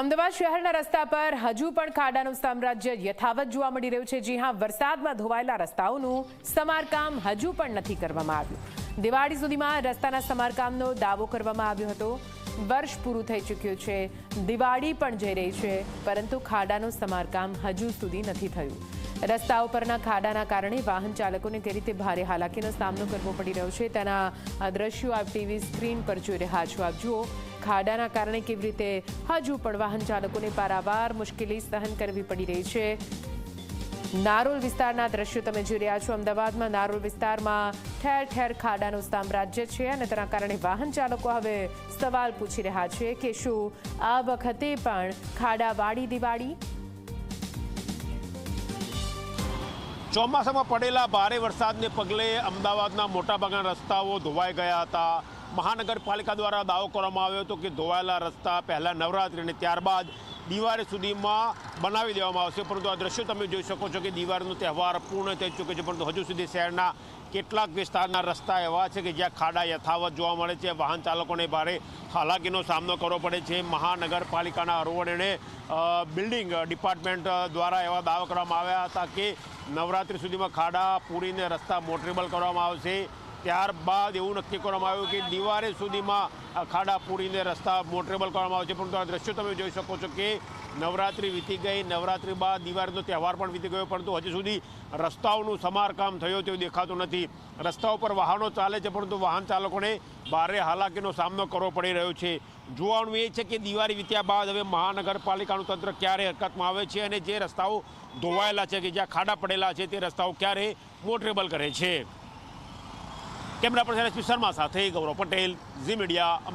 અમદાવાદ શહેરના રસ્તા પર હજુ પણ ખાડાનું સામ્રાજ્ય યથાવત જોવા મળી રહ્યું છે. જી હા, વરસાદમાં ધોવાયેલા રસ્તાઓનું સમારકામ હજુ પણ નથી કરવામાં આવ્યું. દિવાળી સુધીમાં રસ્તાના સમારકામનો દાવો કરવામાં આવ્યો હતો. વર્ષ પૂરું થઈ ચૂક્યું છે. દિવાળી પણ જઈ રહી છે, પરંતુ ખાડાનું સમારકામ હજુ સુધી નથી થયું. રસ્તાઓ પરના ખાડાના કારણે વાહન ચાલકોને કઈ રીતે ભારે હાલાકીનો સામનો કરવો પડી રહ્યો છે તેના દ્રશ્યો આપ ટીવી સ્ક્રીન પર જોઈ રહ્યા છો. આપ જુઓ, ખાડાના કારણે કેવી રીતે હજુ પણ વાહન ચાલકોને પારાવાર મુશ્કેલી સહન કરવી પડી રહી છે. નારોલ વિસ્તારના દ્રશ્યો તમે જોઈ રહ્યા છો. અમદાવાદમાં નારોલ વિસ્તારમાં ઠેર ઠેર ખાડાનું સામ્રાજ્ય છે અને તેના કારણે વાહન ચાલકો હવે સવાલ પૂછી રહ્યા છે કે શું આ વખતે પણ ખાડાવાળી દિવાળી ચોમાસામાં પડેલા ભારે વરસાદને પગલે અમદાવાદના મોટાભાગના રસ્તાઓ ધોવાઈ ગયા હતા. મહાનગરપાલિકા દ્વારા દાવો કરવામાં આવ્યો હતો કે ધોવાયેલા રસ્તા પહેલાં નવરાત્રિ અને ત્યારબાદ દિવાળી સુધીમાં બનાવી દેવામાં આવશે. પરંતુ આ દ્રશ્યો તમે જોઈ શકો છો કે દિવાળીનો તહેવાર પૂર્ણ થઈ ચૂક્યો છે. પરંતુ હજુ સુધી શહેરના કેટલાક વિસ્તારના રસ્તા એવા છે કે જ્યાં ખાડા યથાવત જોવા મળે છે. વાહન ચાલકોને ભારે હાલાકીનો સામનો કરવો પડે છે. મહાનગરપાલિકાના અરવડે બિલ્ડિંગ ડિપાર્ટમેન્ટ દ્વારા એવા દાવા કરવામાં આવ્યા હતા કે નવરાત્રિ સુધીમાં ખાડા પૂરીને રસ્તા મોટરેબલ કરવામાં આવશે. ત્યારબાદ એવું નક્કી કરવામાં આવ્યું કે દિવાળી સુધીમાં અખાડા ખાડા પૂરીને રસ્તા મોટરેબલ કરવામાં આવશે પરંતુ આ દ્રશ્યો તમે જોઈ શકો છો કે નવરાત્રિ વીતી ગઈ. નવરાત્રિ બાદ દિવાળીનો તહેવાર પણ વીતી ગયો, પરંતુ હજુ સુધી રસ્તાઓનું સમારકામ થયું તેવું દેખાતું નથી. રસ્તાઓ પર વાહનો ચાલે છે, પરંતુ વાહન ચાલકોને ભારે હાલાકીનો સામનો કરવો પડી રહ્યો છે. જોવાનું એ છે કે દિવાળી વીત્યા બાદ હવે મહાનગરપાલિકાનું તંત્ર ક્યારે હરકતમાં આવે છે અને જે રસ્તાઓ ધોવાયેલા છે કે જ્યાં ખાડા પડેલા છે, તે રસ્તાઓ ક્યારે મોટરેબલ કરે છે? કેમેરા પર્સન એસપી શર્મા સાથે ગૌરવ પટેલ ઝી મીડિયા